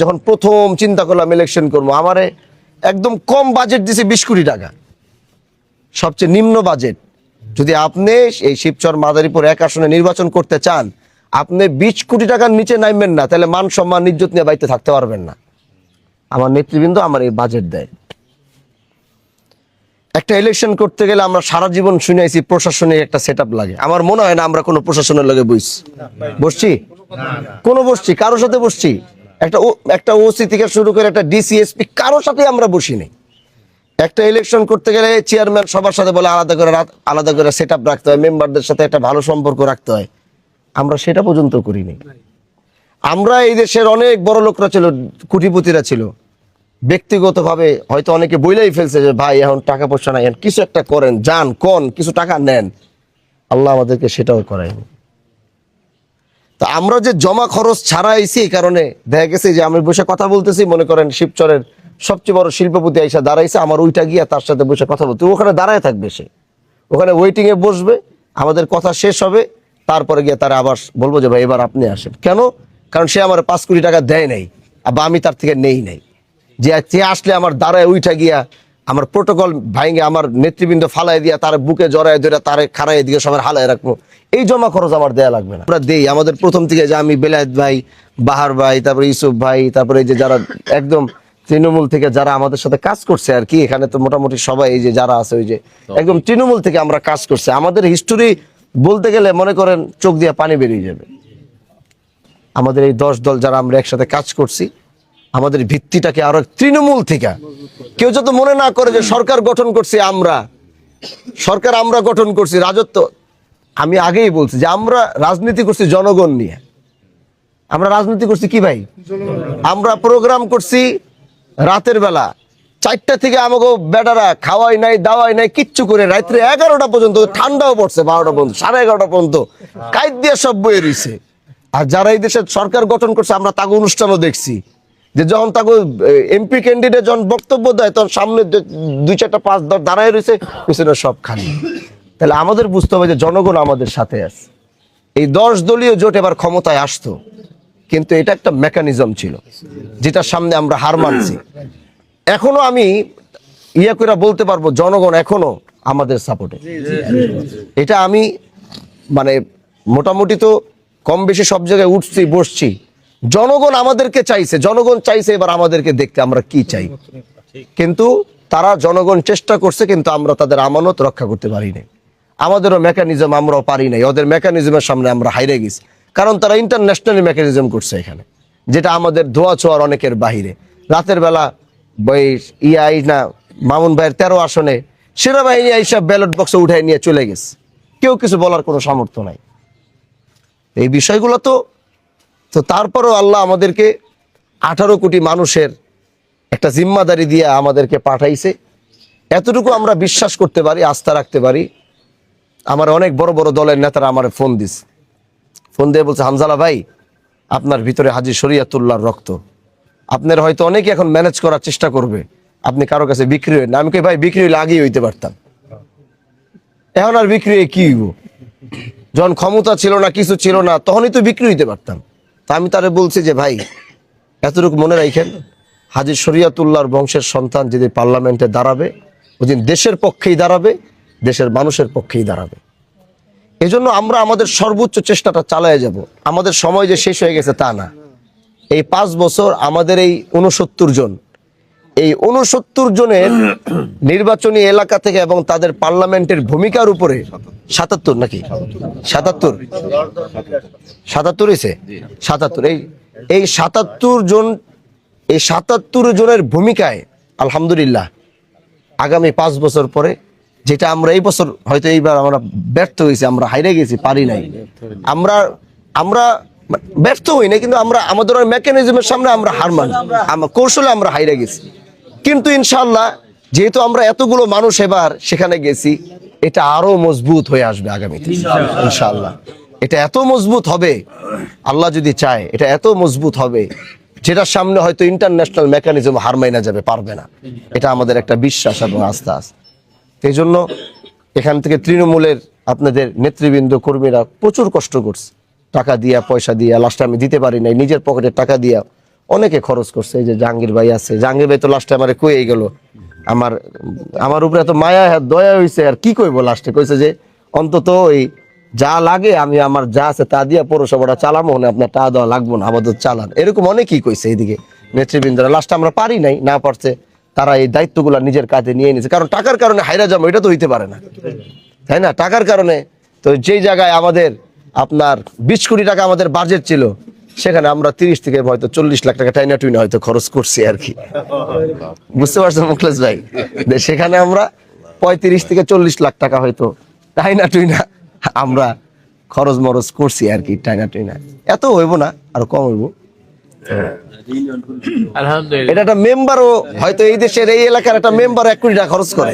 যখন প্রথম চিন্তা করলাম ইলেকশন করব, আমারে একদম কম বাজেট দিছে বিশ কোটি টাকা। সবচেয়ে নিম্ন বাজেট যদি আপনি এই শিবচর মাদারীপুর এক আসনে নির্বাচন করতে চান, আপনি বিশ কোটি টাকার নিচে নামবেন না, তাহলে মান সম্মান, ইজ্জত নিয়ে বাড়িতে থাকতে পারবেন না। আমার নেতৃবৃন্দ আমার এই বাজেট দেয়। একটা ইলেকশন করতে গেলে আমরা সারা জীবন শুনেছি প্রশাসনিক একটা সেট লাগে। আমার মনে হয় না আমরা কোনো প্রশাসনের লগে বইছি। বসছি? কোনো বসছি? কারোর সাথে বসছি? একটা একটা ওসি থেকে শুরু করে একটা ডিসিএসপি কারোর সাথে আমরা বসিনি। একটা ইলেকশন করতে গেলে চেয়ারম্যান সবার সাথে বলে আলাদা করে আলাদা করে সেট রাখতে হয় মেম্বারদের সাথে একটা ভালো সম্পর্ক রাখতে হয়। আমরা সেটা পর্যন্ত করিনি। আমরা এই দেশের অনেক বড় লোকরা ছিল, কুটিপতিরা ছিল। ব্যক্তিগতভাবে হয়তো অনেকে বইলাই ফেলছে যে, ভাই, এখন টাকা পয়সা নাই কিছু একটা করেন, যান, কোন, কিছু টাকা নেন। আল্লাহ আমাদেরকে সেটাও করায়নি। তা আমরা যে জমা খরচ ছাড়া ছাড়াইছি এই কারণে দেখা গেছে যে আমি বসে কথা বলতেছি, মনে করেন শিবচরের সবচেয়ে বড় শিল্পপতি আইসা দাঁড়াইছে, আমার ওইটা গিয়া তার সাথে বসে কথা বলতে। ওখানে দাঁড়ায় থাকবে সে। ওখানে ওয়েটিং এ বসবে, আমাদের কথা শেষ হবে, তারপরে গিয়ে তারা আবার বলব যে, ভাই, এবার আপনি আসেন। কেন? কারণ সে আমার পাঁচ কোটি টাকা দেয় নাই বা আমি তার থেকে নেই নাই। যে আসলে আমার দাঁড়ায় উইঠা গিয়া আমার প্রোটোকল ভাইঙ্গে আমার নেতৃবৃন্দ ফালাই দিয়া তার বুকে জড়ায় ধরে তার খাড়াই দিকে সবার হালায় রাখব। এই জমা খরচ আমার দেয়া লাগবে না। আমরা দেই আমাদের প্রথম থেকে যে আমি বেলায়েত ভাই বাহার ভাই তারপরে ইউসুফ ভাই তারপরে এই যে যারা একদম তৃণমূল থেকে যারা আমাদের সাথে কাজ করছে আর কি এখানে তো মোটামুটি সবাই এই যে যারা আছে ওই যে একদম তৃণমূল থেকে আমরা কাজ করছে। আমাদের হিস্টোরি বলতে গেলে মনে করেন চোখ দিয়ে পানি বেরিয়ে যাবে। আমাদের এই দশ দল যারা আমরা একসাথে কাজ করছি আমাদের ভিত্তিটাকে আরও তৃণমূল থেকে। কেউ যত মনে না করে যে সরকার গঠন করছি আমরা, সরকার আমরা গঠন করছি, রাজত্ব, আমি আগেই বলছি যে আমরা রাজনীতি করছি জনগণ নিয়ে। আমরা রাজনীতি করছি কি ভাই? আমরা প্রোগ্রাম করছি রাতের বেলা। চারটা থেকে আমাকে বেটারা খাওয়াই নাই, দাওয়াই নাই, কিচ্ছু করে রাত্রে এগারোটা পর্যন্ত, ঠান্ডাও পড়ছে বারোটা পর্যন্ত, সাড়ে এগারোটা পর্যন্ত, কাইট দিয়ে সব বয়ে রইছে। আর যারা এই দেশের সরকার গঠন করছে, আমরা তাকে অনুষ্ঠানও দেখছি। যে যখন তাকে এমপি ক্যান্ডিডেট যখন বক্তব্য দেয়, তখন সামনে দুই চারটা পাঁচ দর দাঁড়ায় রয়েছে পিছনে সব খালি। তাহলে আমাদের বুঝতে হবে যে জনগণ আমাদের সাথে আছে। এই দশ দলীয় জোট এবার ক্ষমতায় আসতো, কিন্তু এটা একটা মেকানিজম ছিল, যেটার সামনে আমরা হার মানছি। এখনও আমি ইয়া করে বলতে পারব, জনগণ এখনও আমাদের সাপোর্টে। এটা আমি মানে মোটামুটি তো কম বেশি সব জায়গায় উঠছি, বসছি। জনগণ আমাদেরকে চাইছে, জনগণ চাইছে এবার আমাদেরকে দেখতে আমরা কি চাই। কিন্তু তারা জনগণ চেষ্টা করছে, কিন্তু আমরা তাদের আমানত রক্ষা করতে পারি নাই। আমাদেরও মেকানিজম আমরাও পারি নাই, ওদের মেকানিজমের সামনে আমরা হাইরে গেছি। কারণ তারা ইন্টারন্যাশনাল মেকানিজম করছে এখানে, যেটা আমাদের ধোয়া ছোয়ার অনেকের বাহিরে। রাতের বেলা ইয়াই না, মামুন ভাইয়ের তেরো আসনে সেনাবাহিনী এইসব ব্যালট বক্সে উঠাই নিয়ে চলে গেছে। কেউ কিছু বলার কোনো সামর্থ্য নাই। এই বিষয়গুলো তো তো তারপরও আল্লাহ আমাদেরকে আঠারো কোটি মানুষের একটা জিম্মাদারি দিয়ে আমাদেরকে পাঠাইছে। এতটুকু আমরা বিশ্বাস করতে পারি, আস্থা রাখতে পারি। আমার অনেক বড় বড় দলের নেতারা আমার ফোন দিস ফোন দিয়ে বলছে, হামজালা ভাই, আপনার ভিতরে হাজি শরিয়াতুল্লাহর রক্ত। আপনার হয়তো অনেকে এখন ম্যানেজ করার চেষ্টা করবে। আপনি কারও কাছে বিক্রি হইন না। আমি ভাই, বিক্রি হইলে আগেই হইতে পারতাম। এখন আর বিক্রি হয়ে কি হইব? যখন ক্ষমতা ছিল না, কিছু ছিল না, তখনই তো বিক্রি হইতে পারতাম। তা আমি তারে বলছি যে, ভাই, এতটুকু মনে রাখেন হাজির শরিয়াতুল্লাহর বংশের সন্তান যদি পার্লামেন্টে দাঁড়াবে, ওদিন দেশের পক্ষেই দাঁড়াবে, দেশের মানুষের পক্ষেই দাঁড়াবে। এজন্য আমরা আমাদের সর্বোচ্চ চেষ্টাটা চালায় যাব। আমাদের সময় যে শেষ হয়ে গেছে তা না। এই পাঁচ বছর আমাদের এই উনসত্তর জন এই উনসত্তর জনের নির্বাচনী এলাকা থেকে এবং তাদের পার্লামেন্টের ভূমিকার উপরে সাতাত্তর নাকি? সাতাত্তর। সাতাত্তর হয়েছে সাতাত্তর। এই এই সাতাত্তর জন, এই সাতাত্তর জনের ভূমিকায়, আলহামদুলিল্লাহ, আগামী পাঁচ বছর পরে, যেটা আমরা এই বছর হয়তো এইবার আমরা ব্যর্থ হয়েছি, আমরা হাইরে গেছি, পারি নাই। আমরা আমরা ব্যর্থ হই না কিন্তু আমরা, আমাদের মেকানিজমের সামনে আমরা হার মানি। আমরা কৌশলে আমরা হাইরে গেছি। কিন্তু ইনশাল্লাহ যেহেতু আমরা এতগুলো মানুষ এবার সেখানে গেছি এটা আরও মজবুত হয়ে আসবে আগামীতে। ইনশাল্লাহ এটা এত মজবুত হবে আল্লাহ যদি চায় এটা এত মজবুত হবে যেটার সামনে হয়তো ইন্টারন্যাশনাল মেকানিজম হার মাইনা যাবে পারবে না। এটা আমাদের একটা বিশ্বাস এবং আস্থা আছে। এই জন্য এখান থেকে তৃণমূলের আপনাদের নেতৃবৃন্দ কর্মীরা প্রচুর কষ্ট করছে। টাকা দিয়া পয়সা দিয়া লাস্টে আমি দিতে পারি নাই নিজের পকেটে টাকা দিয়া অনেকে খরচ করছে, এই যে জাহাঙ্গীর ভাই আছে। জাহাঙ্গীর ভাই তো লাস্টে আমার কয়েই গেল, আমার আমার উপরে এত মায়া দয়া হয়েছে আর কি কইবো লাস্টে কইছে যে, অন্তত ওই যা লাগে, আমি আমার যা আছে তা দিয়ে পৌরসভাটা চালামো, না আপনার টা দেওয়া লাগবো না, আপাতত চালান। এরকম অনেকেই কইছে এইদিকে, নেতৃবৃন্দরা। লাস্টে আমরা পারি নাই, না পারছে, তারা এই দায়িত্বগুলো নিজের কাঁধে নিয়ে নিয়েছে কারণ টাকার কারণে হাইরা যাব, এটা তো হইতে পারে না। তাই না? টাকার কারণে, তো যেই জায়গায় আমাদের, আপনার বিশ কোটি টাকা আমাদের বাজেট ছিল সেখানে আমরা তিরিশ থেকে হয়তো চল্লিশ লাখ টাকা টাইনা টুইনা হয়তো খরচ করছি আর কি। বুঝতে পারছেন মুখলেশ ভাই? সেখানে আমরা পঁয়ত্রিশ থেকে চল্লিশ লাখ টাকা হয়তো টাইনা টুইনা আমরা খরচ মরচ করছি আর কি টাইনা টুইনা। এত হইব না আরও কম হইব। এটা একটা মেম্বারও হয়তো এই দেশের এই এলাকার একটা মেম্বার এক কোটি টাকা খরচ করে।